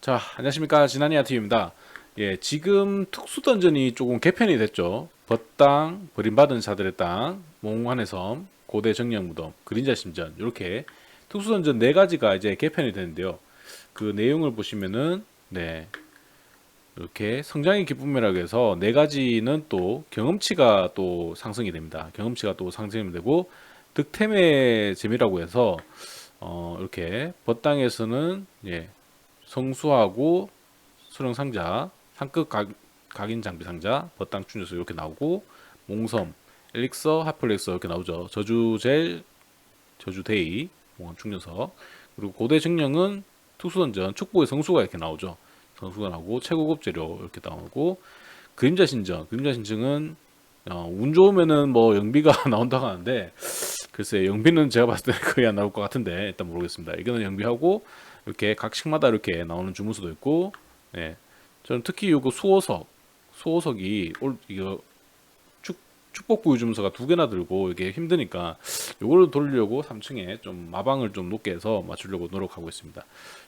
자, 안녕하십니까. 지난이아 TV입니다. 예, 지금 특수 던전이 조금 개편이 됐죠. 벗당, 버림받은 자들의 땅, 몽환의 섬, 고대 정령 무덤, 그림자 심전 이렇게 특수 던전 네 가지가 이제 개편이 되는데요. 그 내용을 보시면은 네. 이렇게 성장의 기쁨이라고 해서 네 가지는 또 경험치가 또 상승이 됩니다. 경험치가 또 상승이 되고 득템의 재미라고 해서 어, 이렇게 벗당에서는 예, 성수하고 수령 상자, 상급 각, 각인 장비 상자, 벗당 충전소 이렇게 나오고 몽섬, 엘릭서, 하플렉서 이렇게 나오죠. 저주젤, 저주데이, 몽환 충전석 그리고 고대 정령은 특수던전, 축복의 성수가 이렇게 나오죠. 성수가 나오고 최고급 재료 이렇게 나오고 그림자 신전, 그림자 신증은 어, 운 좋으면은 뭐 영비가 나온다고 하는데 글쎄 영비는 제가 봤을 때 거의 안 나올 것 같은데 일단 모르겠습니다. 이거는 영비하고 이렇게 각 층마다 이렇게 나오는 주문서도 있고, 예. 저는 특히 요거 수호석, 수호석이 올 이거 축 축복 부유 주문서가 두 개나 들고 이게 힘드니까 요거를 돌리려고 3층에 좀 마방을 좀 높게 해서 맞추려고 노력하고 있습니다.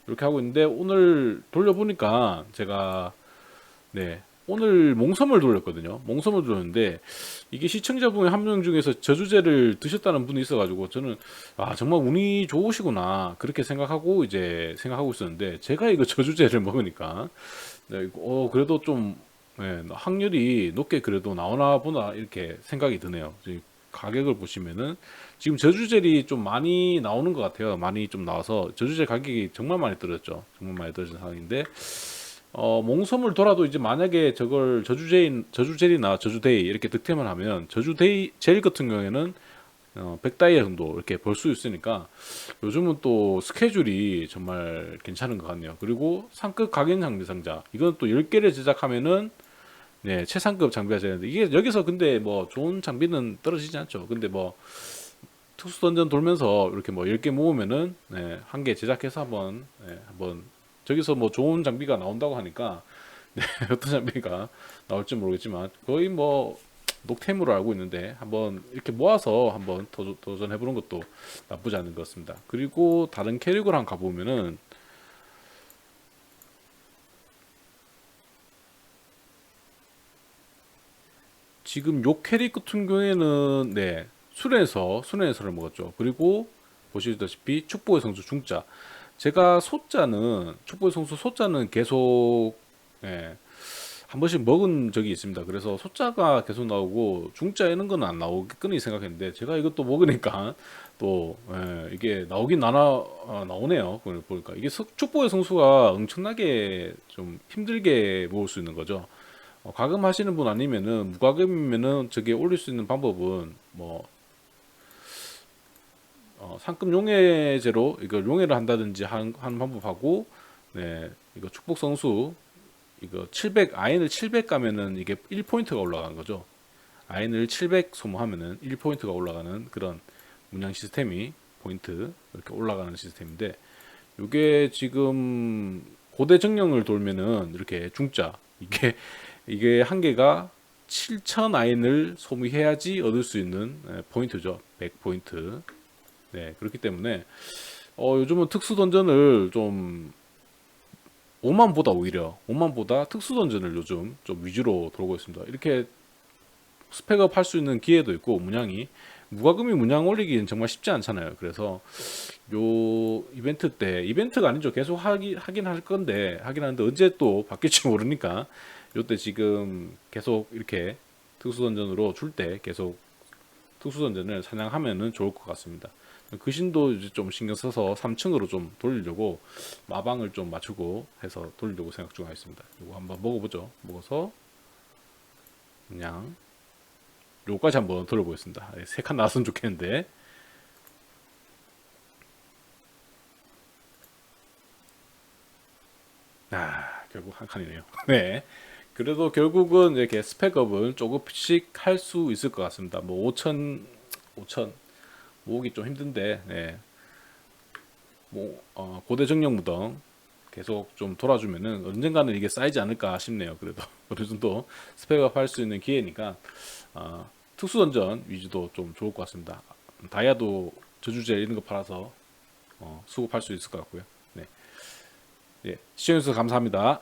이렇게 하고 있는데 오늘 돌려보니까 제가 네 오늘 몽섬을 돌렸거든요. 몽섬을 돌렸는데 이게 시청자분의 한 명 중에서 저주제를 드셨다는 분이 있어가지고 저는 아 정말 운이 좋으시구나 그렇게 생각하고 이제 생각하고 있었는데 제가 이거 저주제를 먹으니까 네, 어 그래도 좀 네, 확률이 높게 그래도 나오나 보나 이렇게 생각이 드네요. 가격을 보시면은 지금 저주젤이 좀 많이 나오는 것 같아요. 많이 좀 나와서 저주젤 가격이 정말 많이 떨어졌죠. 정말 많이 떨어진 상황인데 어, 몽섬을 돌아도 이제 만약에 저걸 저주제인 저주젤이나 저주데이 이렇게 득템을 하면 저주데이 젤 같은 경우에는 어, 100다이아 정도 이렇게 벌 수 있으니까 요즘은 또 스케줄이 정말 괜찮은 것 같네요. 그리고 상급 각인 장비 상자 이건 또 10개를 제작하면은 네, 최상급 장비가 되는데 이게 여기서 근데 뭐 좋은 장비는 떨어지지 않죠. 근데 뭐 특수 던전 돌면서 이렇게 뭐 10개 모으면은 네, 한 개 제작해서 한번 네, 한번 저기서 뭐 좋은 장비가 나온다고 하니까 네, 어떤 장비가 나올지 모르겠지만 거의 뭐 녹템으로 알고 있는데 한번 이렇게 모아서 한번 도, 도전해 보는 것도 나쁘지 않은 것 같습니다. 그리고 다른 캐릭을 한번 가보면은 지금 요 캐릭 같은 경우에는 네 순에서 순에서를 먹었죠. 그리고 보시다시피 축복의 성수 중자 제가 소자는 축복의 성수 소자는 계속 예, 한 번씩 먹은 적이 있습니다. 그래서 소자가 계속 나오고 중자에는 건안 나오겠거니 생각했는데 제가 이것도 먹으니까 또 예, 이게 나오긴 나나 아, 나오네요. 그걸 보니까 이게 석- 축복의 성수가 엄청나게 좀 힘들게 모을 수 있는 거죠. 어, 가금 하시는 분 아니면은 무과금이면은 저게 올릴 수 있는 방법은 뭐 어, 상급 용해제로 이걸 용해를 한다든지 하는, 방법하고 네 이거 축복 성수 이거 700 아인을 700 가면은 이게 1포인트가 올라가는 거죠. 아인을 700 소모하면은 1포인트가 올라가는 그런 문양 시스템이 포인트 이렇게 올라가는 시스템인데 이게 지금 고대 정령을 돌면은 이렇게 중자 이게 이게 한 개가 7,000 아인을 소모해야지 얻을 수 있는 예, 포인트죠. 100 포인트. 네 그렇기 때문에 어, 요즘은 특수 던전을 좀 5만보다 오히려 5만보다 특수 던전을 요즘 좀 위주로 돌고 있습니다. 이렇게 스펙업 할 수 있는 기회도 있고 문양이 무과금이 문양 올리기는 정말 쉽지 않잖아요. 그래서 요 이벤트 때 이벤트가 아니죠. 계속 하기 하긴 할 건데 하긴 하는데 언제 또 바뀔지 모르니까 요때 지금 계속 이렇게 특수 던전으로 줄 때 계속 특수 던전을 사냥하면은 좋을 것 같습니다. 그 신도 이제 좀 신경 써서 3층으로 좀 돌리려고 마방을 좀 맞추고 해서 돌리려고 생각 중 하겠습니다. 이거 한번 먹어보죠. 먹어서 그냥 요까지 한번 돌려보겠습니다. 세 칸 나왔으면 좋겠는데 아 결국 한 칸이네요. 네. 그래도 결국은 이렇게 스펙업을 조금씩 할 수 있을 것 같습니다. 뭐 5천 5천 모으기 좀 힘든데 네. 뭐 어, 고대 정령 무덤 계속 좀 돌아주면은 언젠가는 이게 쌓이지 않을까 싶네요. 그래도 어느 정도 스펙업 할 수 있는 기회니까 어, 특수 던전 위주도 좀 좋을 것 같습니다. 다이아도 저주제 이런 거 팔아서 어, 수급할 수 있을 것 같고요. 네. 예, 시청해주셔서 감사합니다.